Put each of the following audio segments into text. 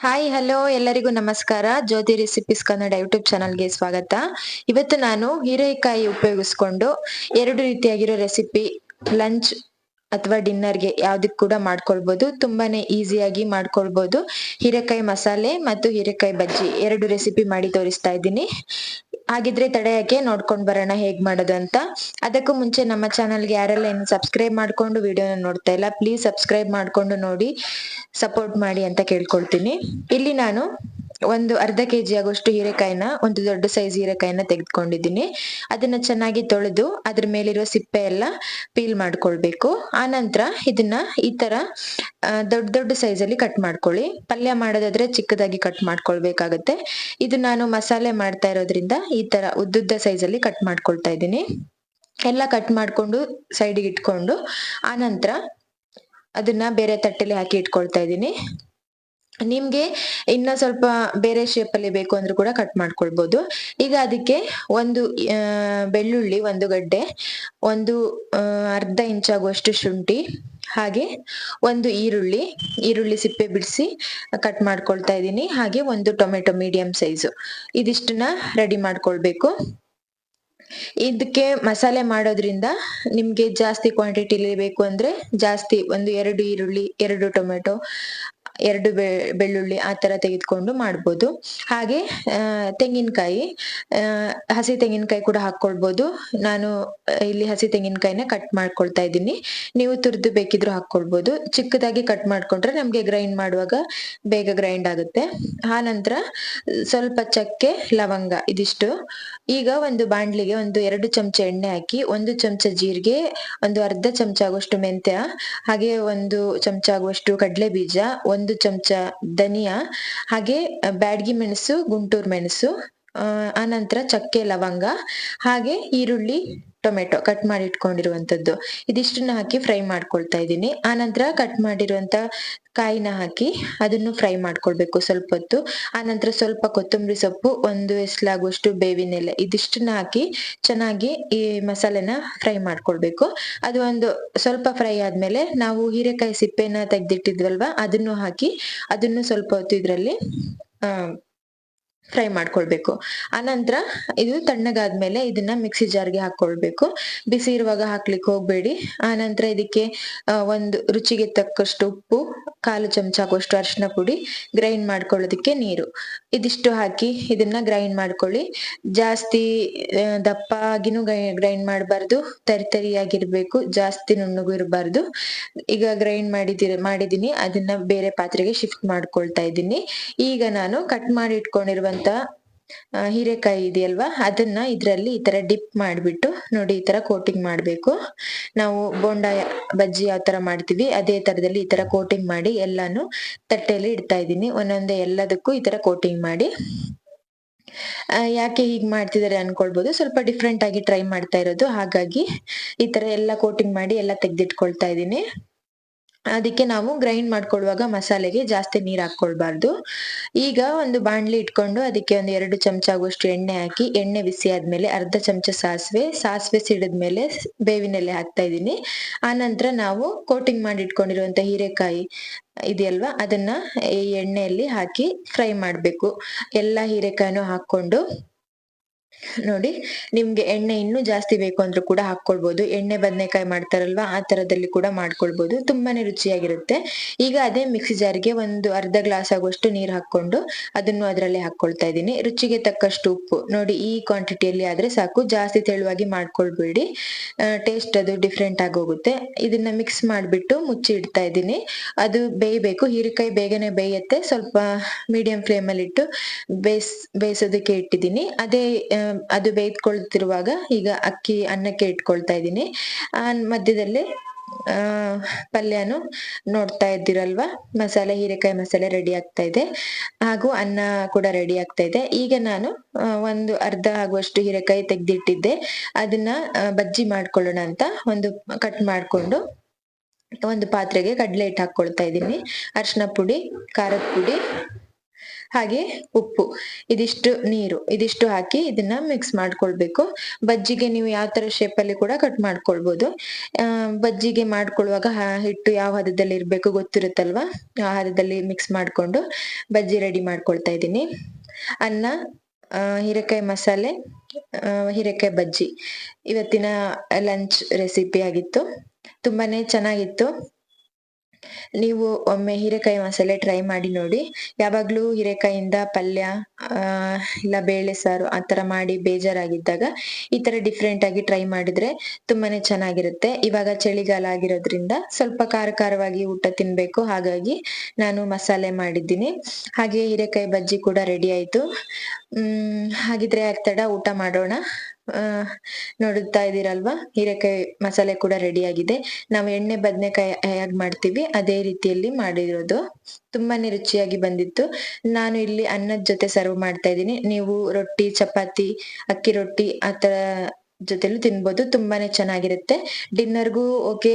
Hi hello ಎಲ್ಲರಿಗೂ ನಮಸ್ಕಾರ. ಜ್ಯೋತಿ recipes Kannada YouTube ಚಾನಲ್ಗೆ ಸ್ವಾಗತ. ಇವತ್ತು ನಾನು ಹೀರೆಕಾಯಿ ಉಪಯೋಗಿಸ್ಕೊಂಡು ಎರಡು ರೀತಿಯಾಗಿರೋ ರೆಸಿಪಿ ಲಂಚ್ ಅಥವಾ ಡಿನ್ನರ್ಗೆ ಯಾವ್ದಕ್ ಕೂಡ ಮಾಡ್ಕೊಳ್ಬೋದು. ತುಂಬಾನೇ ಈಸಿಯಾಗಿ ಮಾಡ್ಕೊಳ್ಬೋದು. ಹೀರೆಕಾಯಿ ಮಸಾಲೆ ಮತ್ತು ಹೀರೆಕಾಯಿ ಬಜ್ಜಿ ಎರಡು ರೆಸಿಪಿ ಮಾಡಿ ತೋರಿಸ್ತಾ ಇದ್ದೀನಿ. ಹಾಗಿದ್ರೆ ತಡೆಯಕ್ಕೆ ನೋಡ್ಕೊಂಡ್ ಬರೋಣ ಹೇಗ್ ಮಾಡೋದು ಅಂತ. ಅದಕ್ಕೂ ಮುಂಚೆ ನಮ್ಮ ಚಾನಲ್ಗೆ ಯಾರೆಲ್ಲ ಇನ್ನು ಸಬ್ಸ್ಕ್ರೈಬ್ ಮಾಡ್ಕೊಂಡು ವಿಡಿಯೋನ ನೋಡ್ತಾ ಇಲ್ಲ, ಪ್ಲೀಸ್ ಸಬ್ಸ್ಕ್ರೈಬ್ ಮಾಡ್ಕೊಂಡು ನೋಡಿ, ಸಪೋರ್ಟ್ ಮಾಡಿ ಅಂತ ಕೇಳ್ಕೊಳ್ತೀನಿ. ಇಲ್ಲಿ ನಾನು ಒಂದು ಅರ್ಧ ಕೆಜಿ ಆಗುವಷ್ಟು ಹೀರೆಕಾಯಿನ, ಒಂದು ದೊಡ್ಡ ಸೈಜ್ ಹೀರೆಕಾಯಿನ ತೆಗೆದುಕೊಂಡಿದ್ದೀನಿ. ಅದನ್ನ ಚೆನ್ನಾಗಿ ತೊಳೆದು ಅದ್ರ ಮೇಲಿರೋ ಸಿಪ್ಪೆ ಎಲ್ಲ ಪೀಲ್ ಮಾಡ್ಕೊಳ್ಬೇಕು. ಆನಂತರ ಇದನ್ನ ಈ ತರ ದೊಡ್ಡ ದೊಡ್ಡ ಸೈಜ್ ಅಲ್ಲಿ ಕಟ್ ಮಾಡ್ಕೊಳ್ಳಿ. ಪಲ್ಯ ಮಾಡೋದಾದ್ರೆ ಚಿಕ್ಕದಾಗಿ ಕಟ್ ಮಾಡ್ಕೊಳ್ಬೇಕಾಗತ್ತೆ. ಇದು ನಾನು ಮಸಾಲೆ ಮಾಡ್ತಾ ಇರೋದ್ರಿಂದ ಈ ತರ ಉದ್ದುದ್ದ ಸೈಜ್ ಅಲ್ಲಿ ಕಟ್ ಮಾಡ್ಕೊಳ್ತಾ ಇದ್ದೀನಿ. ಎಲ್ಲ ಕಟ್ ಮಾಡ್ಕೊಂಡು ಸೈಡಿಗೆ ಇಟ್ಕೊಂಡು ಆನಂತರ ಅದನ್ನ ಬೇರೆ ತಟ್ಟೆಲಿ ಹಾಕಿ ಇಟ್ಕೊಳ್ತಾ ಇದ್ದೀನಿ. ನಿಮ್ಗೆ ಇನ್ನ ಸ್ವಲ್ಪ ಬೇರೆ ಶೇಪ್ ಅಲ್ಲಿ ಬೇಕು ಅಂದ್ರೂ ಕೂಡ ಕಟ್ ಮಾಡ್ಕೊಳ್ಬಹುದು ಈಗ ಅದಕ್ಕೆ ಒಂದು ಬೆಳ್ಳುಳ್ಳಿ, ಒಂದು ಗಡ್ಡೆ, ಒಂದು ಅರ್ಧ ಇಂಚ್ ಆಗುವಷ್ಟು ಶುಂಠಿ, ಹಾಗೆ ಒಂದು ಈರುಳ್ಳಿ ಈರುಳ್ಳಿ ಸಿಪ್ಪೆ ಬಿಡಿಸಿ ಕಟ್ ಮಾಡ್ಕೊಳ್ತಾ ಇದ್ದೀನಿ. ಹಾಗೆ ಒಂದು ಟೊಮೆಟೊ ಮೀಡಿಯಂ ಸೈಜು ಇದಿಷ್ಟನ್ನ ರೆಡಿ ಮಾಡ್ಕೊಳ್ಬೇಕು. ಇದಕ್ಕೆ ಮಸಾಲೆ ಮಾಡೋದ್ರಿಂದ ನಿಮ್ಗೆ ಜಾಸ್ತಿ ಕ್ವಾಂಟಿಟಿಲಿ ಬೇಕು ಅಂದ್ರೆ ಜಾಸ್ತಿ ಒಂದು ಎರಡು ಈರುಳ್ಳಿ, ಎರಡು ಟೊಮೆಟೊ ಎರಡು ಬೆಳ್ಳುಳ್ಳಿ ಆ ತರ ತೆಗೆದುಕೊಂಡು ಮಾಡ್ಬೋದು. ಹಾಗೆ ತೆಂಗಿನಕಾಯಿ ಹಸಿ ತೆಂಗಿನಕಾಯಿ ಕೂಡ ಹಾಕೊಳ್ಬೋದು ನಾನು ಇಲ್ಲಿ ಹಸಿ ತೆಂಗಿನಕಾಯಿನ ಕಟ್ ಮಾಡ್ಕೊಳ್ತಾ ಇದ್ದೀನಿ. ನೀವು ತುರಿದು ಬೇಕಿದ್ರು ಹಾಕೊಳ್ಬೋದು ಚಿಕ್ಕದಾಗಿ ಕಟ್ ಮಾಡ್ಕೊಂಡ್ರೆ ನಮ್ಗೆ ಗ್ರೈಂಡ್ ಮಾಡುವಾಗ ಬೇಗ ಗ್ರೈಂಡ್ ಆಗುತ್ತೆ. ಆ ನಂತರ ಸ್ವಲ್ಪ ಚಕ್ಕೆ, ಲವಂಗ ಇದಿಷ್ಟು. ಈಗ ಒಂದು ಬಾಂಡ್ಲಿಗೆ ಒಂದು ಎರಡು ಚಮಚ ಎಣ್ಣೆ ಹಾಕಿ, ಒಂದು ಚಮಚ ಜೀರಿಗೆ, ಒಂದು ಅರ್ಧ ಚಮಚ ಆಗುವಷ್ಟು ಮೆಂತ್ಯ, ಹಾಗೆ ಒಂದು ಚಮಚ ಆಗುವಷ್ಟು ಕಡಲೆ ಬೀಜ ಒಂದು ಚಮಚ ಧನಿಯಾ ಹಾಗೆ ಬ್ಯಾಡ್ಗಿ ಮೆಣಸು ಗುಂಟೂರು ಮೆಣಸು ಆ ಆನಂತರ ಚಕ್ಕೆ ಲವಂಗ ಹಾಗೆ ಈರುಳ್ಳಿ ಟೊಮೆಟೊ ಕಟ್ ಮಾಡಿ ಇಟ್ಕೊಂಡಿರುವಂತದ್ದು. ಇದಿಷ್ಟನ್ನ ಹಾಕಿ ಫ್ರೈ ಮಾಡ್ಕೊಳ್ತಾ ಇದ್ದೀನಿ. ಆನಂತರ ಕಟ್ ಮಾಡಿರುವಂತ ಕಾಯಿನ ಹಾಕಿ ಅದನ್ನು ಫ್ರೈ ಮಾಡ್ಕೊಳ್ಬೇಕು ಸ್ವಲ್ಪ ಹೊತ್ತು. ಆನಂತರ ಸ್ವಲ್ಪ ಕೊತ್ತಂಬರಿ ಸೊಪ್ಪು, ಒಂದು ಎಸ್ಲಾಗುವಷ್ಟು ಬೇವಿನ ಇದಿಷ್ಟನ್ನ ಹಾಕಿ ಚೆನ್ನಾಗಿ ಈ ಮಸಾಲೆನ ಫ್ರೈ ಮಾಡ್ಕೊಳ್ಬೇಕು. ಅದು ಒಂದು ಸ್ವಲ್ಪ ಫ್ರೈ ಆದ್ಮೇಲೆ ನಾವು ಹೀರೆಕಾಯಿ ಸಿಪ್ಪೆನ ತೆಗ್ದಿಟ್ಟಿದ್ವಲ್ವಾ, ಅದನ್ನು ಹಾಕಿ ಅದನ್ನು ಸ್ವಲ್ಪ ಹೊತ್ತು ಇದ್ರಲ್ಲಿ ಫ್ರೈ ಮಾಡ್ಕೊಳ್ಬೇಕು. ಆನಂತರ ಇದು ತಣ್ಣಗಾದ್ಮೇಲೆ ಇದನ್ನ ಮಿಕ್ಸಿ ಜಾರ್ಗೆ ಹಾಕೊಳ್ಬೇಕು. ಬಿಸಿ ಇರುವಾಗ ಹಾಕ್ಲಿಕ್ಕೆ ಹೋಗ್ಬೇಡಿ. ಆನಂತರ ಇದಕ್ಕೆ ಒಂದು ರುಚಿಗೆ ತಕ್ಕಷ್ಟು ಉಪ್ಪು, ಕಾಲು ಚಮಚ ಆಗುವಷ್ಟು ಅರಿಶಿನ ಪುಡಿ, ಗ್ರೈಂಡ್ ಮಾಡ್ಕೊಳ್ಳೋದಕ್ಕೆ ನೀರು. ಇದಿಷ್ಟು ಹಾಕಿ ಇದನ್ನ ಗ್ರೈಂಡ್ ಮಾಡ್ಕೊಳ್ಳಿ. ಜಾಸ್ತಿ ದಪ್ಪ ಆಗಿನೂ ಗ್ರೈಂಡ್ ಮಾಡಬಾರ್ದು. ತರಿ ತರಿಯಾಗಿರ್ಬೇಕು. ಜಾಸ್ತಿ ನುಣ್ಣಗೂ ಇರಬಾರ್ದು. ಈಗ ಗ್ರೈಂಡ್ ಮಾಡಿದಿರ, ಮಾಡಿದೀನಿ. ಅದನ್ನ ಬೇರೆ ಪಾತ್ರೆಗೆ ಶಿಫ್ಟ್ ಮಾಡ್ಕೊಳ್ತಾ ಇದ್ದೀನಿ. ಈಗ ನಾನು ಕಟ್ ಮಾಡಿ ಇಟ್ಕೊಂಡಿರುವಂತ ಹೀರೆಕಾಯಿ ಇದೆಯಲ್ವಾ? ಅದನ್ನ ಇದರಲ್ಲಿ ಈ ತರ ಡಿಪ್ ಮಾಡಿಬಿಟ್ಟು ನೋಡಿ ಈ ತರ ಕೋಟಿಂಗ್ ಮಾಡಬೇಕು. ನಾವು ಬೋಂಡ ಬಜ್ಜಿ ಯಾವ ತರ ಮಾಡ್ತೀವಿ. ಅದೇ ತರದಲ್ಲಿ ಈ ತರ ಕೋಟಿಂಗ್ ಮಾಡಿ ಎಲ್ಲಾನು ತಟ್ಟೆಯಲ್ಲಿ ಇಡ್ತಾ ಇದ್ದೀನಿ. ಒಂದೊಂದೇ ಎಲ್ಲದಕ್ಕೂ ಈ ತರ ಕೋಟಿಂಗ್ ಮಾಡಿ. ಯಾಕೆ ಹೀಗ್ ಮಾಡ್ತಿದ್ದಾರೆ ಅನ್ಕೊಳ್ಬಹುದು ಸ್ವಲ್ಪ ಡಿಫ್ರೆಂಟ್ ಆಗಿ ಟ್ರೈ ಮಾಡ್ತಾ ಇರೋದು. ಹಾಗಾಗಿ ಈ ತರ ಎಲ್ಲ ಕೋಟಿಂಗ್ ಮಾಡಿ ಎಲ್ಲ ತೆಗ್ದಿಟ್ಕೊಳ್ತಾ ಇದ್ದೀನಿ. ಅದಕ್ಕೆ ನಾವು ಗ್ರೈಂಡ್ ಮಾಡ್ಕೊಳ್ಳುವಾಗ ಮಸಾಲೆಗೆ ಜಾಸ್ತಿ ನೀರು ಹಾಕೊಳ್ಬಾರ್ದು ಈಗ ಒಂದು ಬಾಣಲಿ ಇಟ್ಕೊಂಡು ಅದಕ್ಕೆ ಒಂದು ಎರಡು ಚಮಚ ಆಗುವಷ್ಟು ಎಣ್ಣೆ ಹಾಕಿ, ಎಣ್ಣೆ ಬಿಸಿ ಆದ್ಮೇಲೆ ಅರ್ಧ ಚಮಚ ಸಾಸಿವೆ ಸಾಸಿವೆ ಸಿಡಿದ್ಮೇಲೆ ಬೇವಿನೆಲೆ ಹಾಕ್ತಾ ಇದ್ದೀನಿ. ಆನಂತರ ನಾವು ಕೋಟಿಂಗ್ ಮಾಡಿ ಇಟ್ಕೊಂಡಿರುವಂತ ಹೀರೆಕಾಯಿ ಇದೆಯಲ್ವಾ, ಅದನ್ನ ಈ ಎಣ್ಣೆಯಲ್ಲಿ ಹಾಕಿ ಫ್ರೈ ಮಾಡ್ಬೇಕು. ಎಲ್ಲಾ ಹೀರೆಕಾಯಿನೂ ಹಾಕೊಂಡು ನೋಡಿ, ನಿಮ್ಗೆ ಎಣ್ಣೆ ಇನ್ನೂ ಜಾಸ್ತಿ ಬೇಕು ಅಂದ್ರೂ ಕೂಡ ಹಾಕೊಳ್ಬಹುದು ಎಣ್ಣೆ ಬದನೆಕಾಯಿ ಮಾಡ್ತಾರಲ್ವಾ, ಆ ತರದಲ್ಲಿ ಕೂಡ ಮಾಡ್ಕೊಳ್ಬಹುದು ತುಂಬಾನೇ ರುಚಿಯಾಗಿರುತ್ತೆ. ಈಗ ಅದೇ ಮಿಕ್ಸಿ ಜಾರ್ಗೆ ಒಂದು ಅರ್ಧ ಗ್ಲಾಸ್ ಆಗುವಷ್ಟು ನೀರು ಹಾಕೊಂಡು ಅದನ್ನು ಅದರಲ್ಲಿ ಹಾಕೊಳ್ತಾ ಇದ್ದೀನಿ. ರುಚಿಗೆ ತಕ್ಕಷ್ಟು ಉಪ್ಪು. ನೋಡಿ, ಈ ಕ್ವಾಂಟಿಟಿಯಲ್ಲಿ ಆದ್ರೆ ಸಾಕು. ಜಾಸ್ತಿ ತೆಳುವಾಗಿ ಮಾಡ್ಕೊಳ್ಬೇಡಿ. ಟೇಸ್ಟ್ ಅದು ಡಿಫ್ರೆಂಟ್ ಆಗಿ ಹೋಗುತ್ತೆ. ಇದನ್ನ ಮಿಕ್ಸ್ ಮಾಡಿಬಿಟ್ಟು ಮುಚ್ಚಿ ಇಡ್ತಾ ಇದ್ದೀನಿ. ಅದು ಬೇಯಬೇಕು. ಹೀರೆಕಾಯಿ ಬೇಗನೆ ಬೇಯುತ್ತೆ. ಸ್ವಲ್ಪ ಮೀಡಿಯಂ ಫ್ಲೇಮ್ ಅಲ್ಲಿ ಇಟ್ಟು ಬೇಯಿಸ್ ಬೇಯಿಸೋದಕ್ಕೆ ಇಟ್ಟಿದ್ದೀನಿ. ಅದೇ ಅದು ಬೇಯ್ದ್ಕೊಳ್ತಿರುವಾಗ ಈಗ ಅಕ್ಕಿ ಅನ್ನಕ್ಕೆ ಇಟ್ಕೊಳ್ತಾ ಇದ್ದೀನಿ. ಆ ಮಧ್ಯದಲ್ಲಿ ಪಲ್ಯನು ನೋಡ್ತಾ ಇದ್ದೀರಲ್ವಾ? ಮಸಾಲೆ, ಹೀರೆಕಾಯಿ ಮಸಾಲೆ ರೆಡಿ ಆಗ್ತಾ ಇದೆ. ಹಾಗೂ ಅನ್ನ ಕೂಡ ರೆಡಿ ಆಗ್ತಾ ಇದೆ. ಈಗ ನಾನು ಒಂದು ಅರ್ಧ ಆಗುವಷ್ಟು ಹೀರೆಕಾಯಿ ತೆಗ್ದಿಟ್ಟಿದ್ದೆ. ಅದನ್ನ ಬಜ್ಜಿ ಮಾಡ್ಕೊಳ್ಳೋಣ ಅಂತ ಒಂದು ಕಟ್ ಮಾಡ್ಕೊಂಡು ಒಂದು ಪಾತ್ರೆಗೆ ಕಡಲೆ ಹಿಟ್ಟು ಹಾಕೊಳ್ತಾ ಇದ್ದೀನಿ. ಅರಿಶಿನ ಪುಡಿ, ಖಾರದ ಪುಡಿ. ಹಾಗೆ ಉಪ್ಪು. ಇದಿಷ್ಟು ನೀರು. ಇದಿಷ್ಟು ಹಾಕಿ ಇದನ್ನ ಮಿಕ್ಸ್ ಮಾಡ್ಕೊಳ್ಬೇಕು. ಬಜ್ಜಿಗೆ ನೀವು ಯಾವ ತರ ಶೇಪ್ ಅಲ್ಲಿ ಕೂಡ ಕಟ್ ಮಾಡ್ಕೊಳ್ಬಹುದು ಬಜ್ಜಿಗೆ ಮಾಡ್ಕೊಳ್ಳುವಾಗ ಹಿಟ್ಟು ಯಾವ ಹದದಲ್ಲಿ ಇರ್ಬೇಕು ಗೊತ್ತಿರುತ್ತಲ್ವಾ? ಆ ಹದದಲ್ಲಿ ಮಿಕ್ಸ್ ಮಾಡ್ಕೊಂಡು ಬಜ್ಜಿ ರೆಡಿ ಮಾಡ್ಕೊಳ್ತಾ ಇದ್ದೀನಿ. ಅನ್ನ ಹೀರೆಕಾಯಿ ಮಸಾಲೆ ಹೀರೆಕಾಯಿ ಬಜ್ಜಿ. ಇವತ್ತಿನ ಲಂಚ್ ರೆಸಿಪಿ ಆಗಿತ್ತು. ತುಂಬಾನೇ ಚೆನ್ನಾಗಿತ್ತು. ನೀವು ಒಮ್ಮೆ ಹೀರೆಕಾಯಿ ಮಸಾಲೆ ಟ್ರೈ ಮಾಡಿ ನೋಡಿ. ಯಾವಾಗ್ಲೂ ಹೀರೆಕಾಯಿಂದ ಪಲ್ಯ ಇಲ್ಲ ಬೇಳೆ ಸಾರು ಆ ತರ ಮಾಡಿ ಬೇಜಾರಾಗಿದ್ದಾಗ ಈ ತರ ಡಿಫ್ರೆಂಟ್ ಆಗಿ ಟ್ರೈ ಮಾಡಿದ್ರೆ ತುಂಬಾನೇ ಚೆನ್ನಾಗಿರುತ್ತೆ. ಇವಾಗ ಚಳಿಗಾಲ ಆಗಿರೋದ್ರಿಂದ ಸ್ವಲ್ಪ ಖಾರ ಖಾರವಾಗಿ ಊಟ ತಿನ್ಬೇಕು. ಹಾಗಾಗಿ ನಾನು ಮಸಾಲೆ ಮಾಡಿದ್ದೀನಿ. ಹಾಗೆ ಹೀರೆಕಾಯಿ ಬಜ್ಜಿ ಕೂಡ ರೆಡಿ ಆಯ್ತು. ಹ್ಮ್, ಹಾಗಿದ್ರೆ ಆಗ್ತಡ ಊಟ ಮಾಡೋಣ. ಆ, ನೋಡುತ್ತಾ ಇದ್ದೀರಲ್ವಾ? ಹೀರೆಕಾಯಿ ಮಸಾಲೆ ಕೂಡ ರೆಡಿ ಆಗಿದೆ. ನಾವು ಎಣ್ಣೆ, ಬದನೆಕಾಯಿ ಹೇಗ್ ಮಾಡ್ತೀವಿ. ಅದೇ ರೀತಿಯಲ್ಲಿ ಮಾಡಿರೋದು. ತುಂಬಾನೇ ರುಚಿಯಾಗಿ ಬಂದಿತ್ತು. ನಾನು ಇಲ್ಲಿ ಅನ್ನದ ಜೊತೆ ಸರ್ವ್ ಮಾಡ್ತಾ ಇದ್ದೀನಿ. ನೀವು ರೊಟ್ಟಿ, ಚಪಾತಿ, ಅಕ್ಕಿ ರೊಟ್ಟಿ ಆತರ ಜೊತೆಲೂ ತಿನ್ಬೋದು, ತುಂಬಾನೇ ಚೆನ್ನಾಗಿರುತ್ತೆ. ಡಿನ್ನರ್ಗೂ ಓಕೆ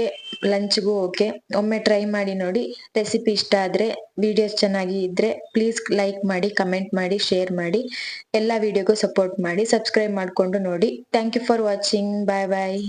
ಲಂಚ್ಗೂ ಓಕೆ ಒಮ್ಮೆ ಟ್ರೈ ಮಾಡಿ ನೋಡಿ ರೆಸಿಪಿ ಇಷ್ಟ ಆದ್ರೆ ವಿಡಿಯೋಸ್ ಚೆನ್ನಾಗಿ ಇದ್ರೆ ಪ್ಲೀಸ್ ಲೈಕ್ ಮಾಡಿ ಕಮೆಂಟ್ ಮಾಡಿ ಶೇರ್ ಮಾಡಿ. ಎಲ್ಲ ವಿಡಿಯೋಗೂ ಸಪೋರ್ಟ್ ಮಾಡಿ ಸಬ್ಸ್ಕ್ರೈಬ್ ಮಾಡ್ಕೊಂಡು ನೋಡಿ. Thank you for watching bye bye